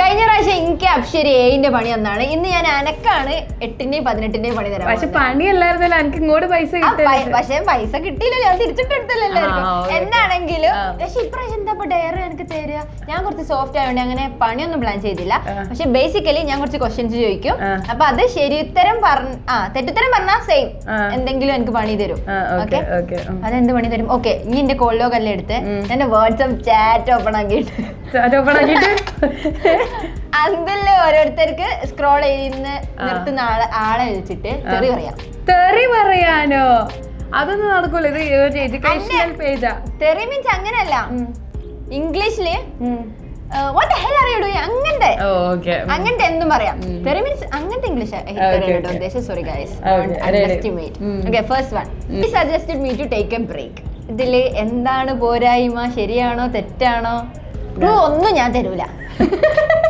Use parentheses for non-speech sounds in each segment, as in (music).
കഴിഞ്ഞ പ്രാവശ്യം എനിക്ക് അപ്ഷരി ഏഴിന്റെ പണി എന്നാണ് ഇന്ന് ഞാൻ അനക്കാണ് എട്ടിന്റെയും പതിനെട്ടിന്റെയും പണി തരാം പക്ഷെ പണിയല്ലായിരുന്നല്ലോ എനിക്ക് ഇങ്ങോട്ട് പൈസ പക്ഷെ പൈസ കിട്ടിയില്ല ഞാൻ തിരിച്ചിട്ടെടുത്തല്ലോ എന്നാണെങ്കിലും. പക്ഷെ ഇപ്രാവശ്യം എന്താ ഡയറി എനിക്ക് തരിക ഞാൻ കുറച്ച് സോഫ്റ്റ് ആയതുകൊണ്ട് അങ്ങനെ പണിയൊന്നും പ്ലാൻ ചെയ്തില്ല. പക്ഷെ ബേസിക്കലി ഞാൻ കുറച്ച് ക്വസ്റ്റ്യൻസ് ചോദിക്കും. അപ്പൊ അത് ശരിയുത്തരം പറഞ്ഞ ആ തെറ്റുത്തരം പറഞ്ഞാൽ സെയിം എന്തെങ്കിലും എനിക്ക് പണി തരും. ഓക്കേ, അതെന്ത് പണി തരും? ഓക്കെ ഇനി എന്റെ കോളിലോ എല്ലാം എടുത്ത്. എന്റെ വാട്സ്ആപ്പ് ചാറ്റ് ഓപ്പൺ ആക്കിയിട്ട്. ചാറ്റ് ഓപ്പൺ ആക്കിയിട്ട്? (laughs) അതിൽ ഓരോരുത്തർക്ക് സ്ക്രോൾ ചെയ്യുന്ന നിർത്തുന്ന ആളെ ആളെ വിളിച്ചിട്ട് തെറി പറയാം. തെറി പറയാനോ? അതൊന്നും നടക്കൂല. ഇത് ഒരു എഡ്യൂക്കേഷണൽ പേജാ തെറി മീൻസ് അങ്ങനല്ല ഇംഗ്ലീഷിൽ വാട്ട് ഹെൽ അറിയൂ അങ്ങനത്തെ അങ്ങനത്തെ എന്തും പറയാം. തെറി മീൻസ് അങ്ങനത്തെ ഇംഗ്ലീഷ്. ഉദ്ദേശം. Sorry guys. Okay first one suggested me to take a break ഇതിൽ എന്താണ് പോരായ്മ? ശരിയാണോ? തെറ്റാണോ? ഒന്നും ഞാൻ തരൂല.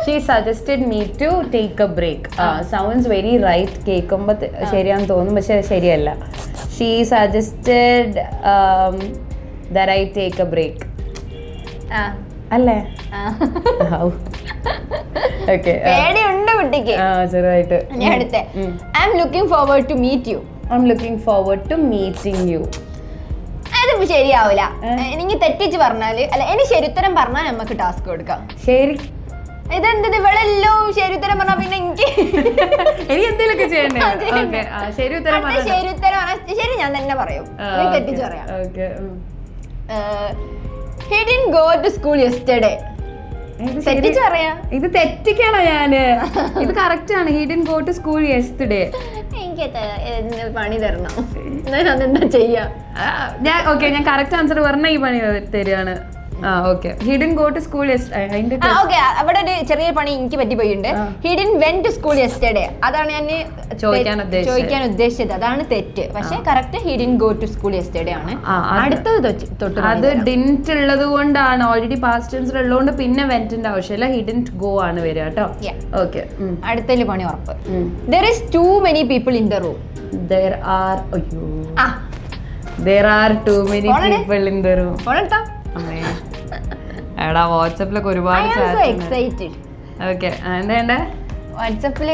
She suggested me to take a break sounds very right കേൾക്കുമ്പോൾ ശരിയാന്ന് തോന്നും പക്ഷെ ശരിയല്ല. She suggested that I take a break അല്ലേ. ഓക്കെ പേടിയുണ്ട് കുട്ടിക്ക്. ആ ചെറുതായിട്ട്. ഞാൻ അടുത്തെ. ഉം. I'm looking forward to meet you I'm looking forward to meeting you അതിപ്പോ ശരിയാവൂല. ഏ? എനിക്ക് തെറ്റിച്ച് പറഞ്ഞാൽ അല്ല ഇനി ശരിയുത്തരം പറഞ്ഞാൽ നമുക്ക് ടാസ്ക് കൊടുക്കാം. ശരി ഇതെന്തത്? ഇവളെല്ലോ ഉത്തരം പറഞ്ഞാ പിന്നെ എനിക്ക് (laughs) ഇനി എന്തെങ്കിലുമൊക്കെ ചെയ്യണ്ടേ? (laughs) ആ, ചെയ്യണ്ടേ. ശരി ഉത്തരം അടുത്ത പറഞ്ഞോ. ശരിയുത്തരം പറഞ്ഞാ ശരി ഞാൻ തന്നെ പറയും. നീ okay, തെറ്റിച്ച് പറയാം. okay, he didn't go to school yesterday ഇത് ശരി- തെറ്റിച്ച് പറയാ. ഇത് തെറ്റിക്കണോ ഞാൻ? (laughs) ഇത് കറക്റ്റ് ആണ്. He didn't go to school yesterday എനിക്ക് ത- പണി തരണം. ഞാൻ അതെന്താ ചെയ്യാ? ഞാൻ ഓക്കെ ഞാൻ കറക്റ്റ് ആൻസർ പറഞ്ഞ ഈ പണി തരികയാണ് ആ okay he didn't go to school അതിന്റെ ഓക്കെ അവിടെ ഒരു ചെറിയ പണി എനിക്ക് പറ്റിപ്പോയിട്ടുണ്ട്. He didn't went to school yesterday അതാണ് ഞാൻ ചോദിക്കാൻ. ചോദിക്കാൻ ഉദ്ദേശിച്ചത്. അതാണ് തെറ്റ്. പക്ഷെ correct he didn't go to school yesterday ആണ് അടുത്തത് തൊട്ട് അത് ഡിന്റ് ഉള്ളത് കൊണ്ടാണ്. ഓൾറെഡി പാസ്റ്റ് ടെൻസ് ഉള്ളതുകൊണ്ട് പിന്നെ വെന്റിന്റെ ആവശ്യമില്ല. ഹി ഡിന്റ് ഗോ ആണ് വരിക കേട്ടോ. ഓക്കെ അടുത്തതിൽ പണി ഉറപ്പ്. There is too many people in the room there are അയ്യോ. ആ. There are too many people in the room phone എടുത്താ അമ്മേ. എടാ വാട്സപ്പിലൊക്കെ ഒരുപാട് ആം സോ എക്സൈറ്റഡ് ഓക്കെ എന്താ വാട്സപ്പിൽ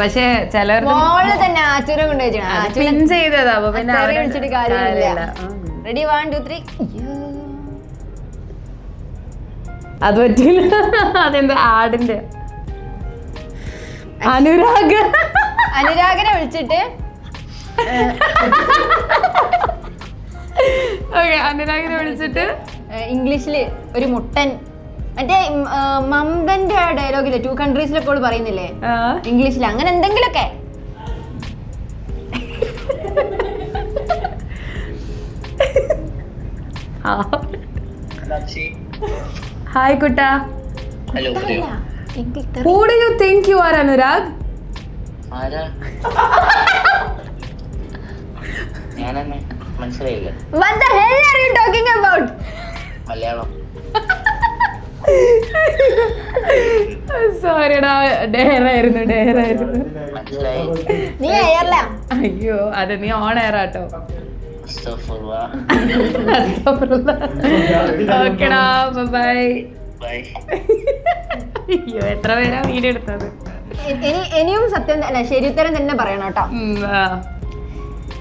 പക്ഷേ. റെഡി വൺ ടു ത്രീ അത് പറ്റില്ല അതെന്താ ആടിന്റെ? അനുരാഗ്. അനുരാഗിനെ വിളിച്ചിട്ട് (laughs) ഓക്കെ അനുരാഗിനെ വിളിച്ചിട്ട് ഇംഗ്ലീഷിൽ ഒരു മുട്ടൻ. മറ്റേ മമ്പന്റെ ഡയലോഗിൽ ടു കൺട്രീസിലൊക്കെ ഓൾ പറയുന്നില്ലേ? ഇംഗ്ലീഷിൽ അങ്ങനെ എന്തെങ്കിലുമൊക്കെ ഹായ് കുട്ട. Who do you think you are Anurag മനസ്സിലായില്ല. What the hell are you talking about? Malayalam. സോറിടാ ഡെയറായിരുന്നു ഡെയറായിരുന്നു. നീ എയർല അയ്യോ അത് നീ ഓൺ എയർ ആട്ടോ. ഓക്കെടാ ബൈ ബൈ അയ്യോ എത്ര പേരാ വീഡിയോ എടുത്തത്? ഇനി ഇനിയും സത്യം അല്ല ഉത്തരം തന്നെ പറയണം കേട്ടോ.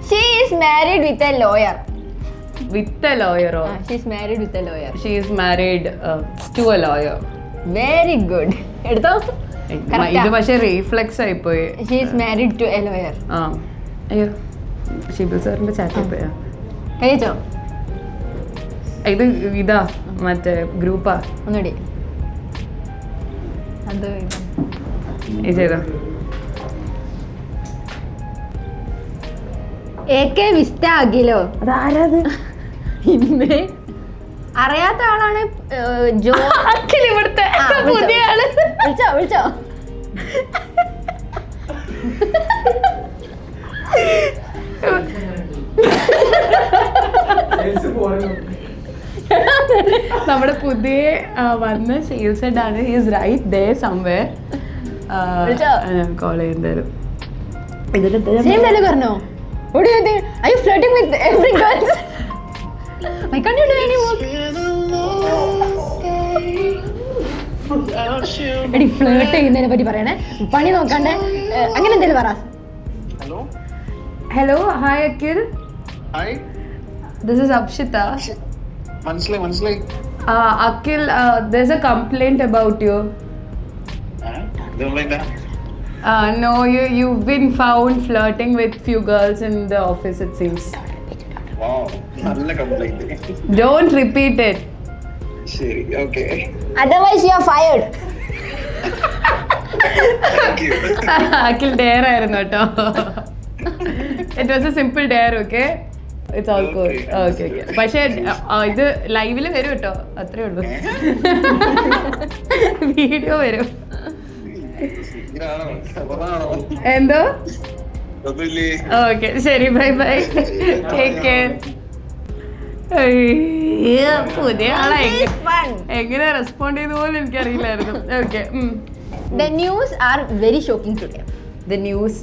She is married with a lawyer with a ലോയറോ she's married with a lawyer married to a lawyer very good എടുത്തോ? ഇത് പക്ഷേ റീഫ്ലെക്സ് ആയിപ്പോയി പോയി. She's married to a lawyer ആ. അയ്യോ ഷിബിൽ സാറിന്റെ ചാറ്റ് പോയാ? കഴിച്ചോ? ഇത് ഇതാ മറ്റേ ഗ്രൂപ്പാ. ഒന്നുകൂടി. അത്. ഈ ചെയ്തോ? എ കെ വിസ്റ്റ ആകിലോ അതാരത്? ഇന്ന് അറിയാത്ത ആളാണ് ജോ ഇവിടുത്തെ. പുതിയ ആൾ. വിളിച്ചോ വിളിച്ചോ. നമ്മുടെ പുതിയ വന്ന സെയിൽസ് ഹെഡ് ആണ്. Is right the someway? Call ചെയ്യുന്നതായാലും same dialogue പറഞ്ഞോ? What you floating with every you Why can't you do any more? എടി ഫ്ലേർട്ട് ചെയ്യുന്നതിനെ പറ്റി പറയണേ പണി നോക്കണ്ടേ ഏ, അങ്ങനെ എന്തെങ്കിലും പറ hello hello hi Akhil hi this is Apshitha മനസ്സിലായി മനസ്സിലായി Uh, Akhil there's a complaint about you ഇതുകൊണ്ടെന്താ Uh, no, you you've been found flirting with few girls in the office. It seems. വോ നല്ല കംപ്ലൈന്റ് Don't repeat it. ശരി okay otherwise you are fired Akhil dare ആയിരുന്നു കേട്ടോ. It was a simple dare okay it's all cool Okay, okay okay പക്ഷേ ഇത് ലൈവിൽ വരും കേട്ടോ. അത്രേ ഉള്ളൂ. വീഡിയോ വരും. എന്തോ? ഓക്കെ ശരി. ബൈ ബൈ ടേക്ക് കെയർ പുതിയ ആളെ എങ്ങനെ- റെസ്പോണ്ട് ചെയ്ത പോലും എനിക്കറിയില്ലായിരുന്നു. Okay the news are very shocking today the news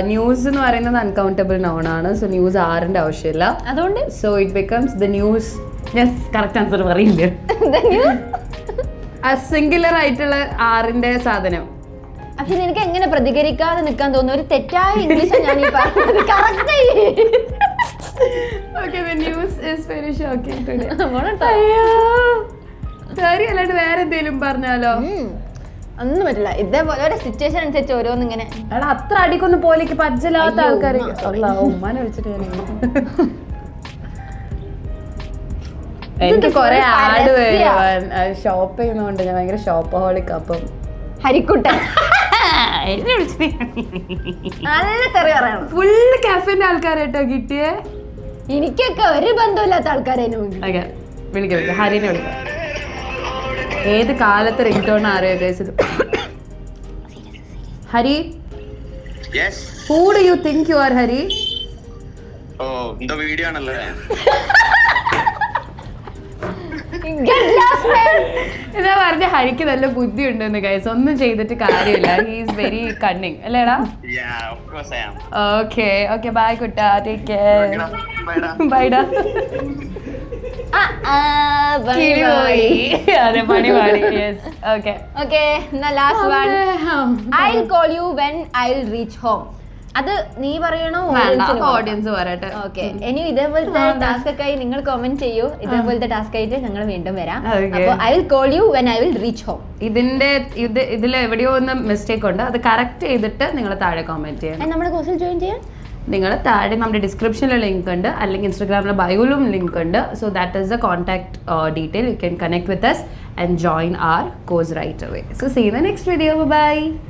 news എന്ന് പറയുന്നത് അൺകൗണ്ടബിൾ നൗൺ ആണ്. സോ ന്യൂസ് ആറിന്റെ ആവശ്യമില്ല. അതുകൊണ്ട്? So it becomes the news yes correct answer പറയില്ല? സിംഗുലർ ആയിട്ടുള്ള ആറിന്റെ സാധനം. പക്ഷെ നിനക്ക് എങ്ങനെ പ്രതികരിക്കാതെ നിൽക്കാൻ തോന്നുന്നു? ഒരു തെറ്റായ ഇംഗ്ലീഷ് ഞാൻ ഈ പറഞ്ഞത് correct okay the news is very shocking today അയ്യോ. കാര്യമല്ലാണ്ട് വേറെ എന്തെങ്കിലും പറഞ്ഞാലോ? ഒന്നും പറ്റില്ല. ഇതേപോലെ ഓരോ സിറ്റുവേഷൻ അനുസരിച്ച് ഓരോന്ന് ഇങ്ങനെ എടാ അത്ര അടിക്കൊന്നും പോലേക്ക് പജ്ജലാത്ത ആൾക്കാർ. ഉമ്മാനെ വിളിച്ചിട്ട് ഞാൻ (laughs) എനിക്ക് കൊറേ ആട് ആഡ്. വരുവാൻ. ഷോപ്പ് ചെയ്യുന്നോണ്ട് ഞാൻ ഭയങ്കര ഷോപ്പ് ഹോളിക്ക് അപ്പം ഹരിക്കുട്ട (laughs) നല്ല തെറി പറയണം. ഫുള്ള് കഫേന്റെ ആൾക്കാരായിട്ടോ കിട്ടിയേ? എനിക്കൊക്കെ ഒരു ബന്ധമില്ലാത്ത ആൾക്കാരെ ഓക്കെ വിളിക്കാം വിളിക്കാം. ഹരിനെ വിളിക്കാം. ഏത് കാലത്ത് റിംഗ് ടോൺ അറിയോ Hari? Yes who do you think you are Hari? ഓ എന്താ വീഡിയോ ആണല്ലേ. (laughs) ഇതാ പറഞ്ഞ ഹരിക്ക് നല്ല ബുദ്ധി ഉണ്ടെന്ന് ഗൈസ് ഒന്നും ചെയ്തിട്ട് കാര്യമില്ല. ഹീസ് വെരി കണ്ണിങ് അല്ലേടാ? ഓക്കെ ഓക്കെ ബൈ കുട്ടാ. ടേക്ക് കെയർ ബൈഡാ ബൈഡാ കിളിപോയി അതെ പണി പാടി യെസ് ഓക്കെ ഓക്കെ എന്നാ last one I call you when I reach home അത് നീ പറയണോ ഓഡിയൻസ് പറയട്ടെ. ഓക്കെ ഇനി ഇതേപോലത്തെ. ടാസ്ക് ഒക്കെ ആയി നിങ്ങൾ കമന്റ് ചെയ്യൂ. ഇതേപോലത്തെ ടാസ്ക് ആയിട്ട് ഞങ്ങൾ വീണ്ടും വരാം. അപ്പോൾ I will call you when I will reach home ഇതിന്റെ ഇത് ഇതിൽ എവിടെയോ ഒന്ന് മിസ്റ്റേക്ക് ഉണ്ട്. അത് കറക്റ്റ് ചെയ്തിട്ട് നിങ്ങൾ താഴെ കോമെന്റ് ചെയ്യാം നമ്മുടെ കോഴ്സിൽ ജോയിൻ ചെയ്യാം നിങ്ങൾ താഴെ നമ്മുടെ ഡിസ്ക്രിപ്ഷനിൽ ലിങ്ക് ഉണ്ട്. അല്ലെങ്കിൽ ഇൻസ്റ്റാഗ്രാമിലെ ബയോയിലും ലിങ്ക് ഉണ്ട്. So that is the contact detail you can connect with us and join our course right away so see the next video bye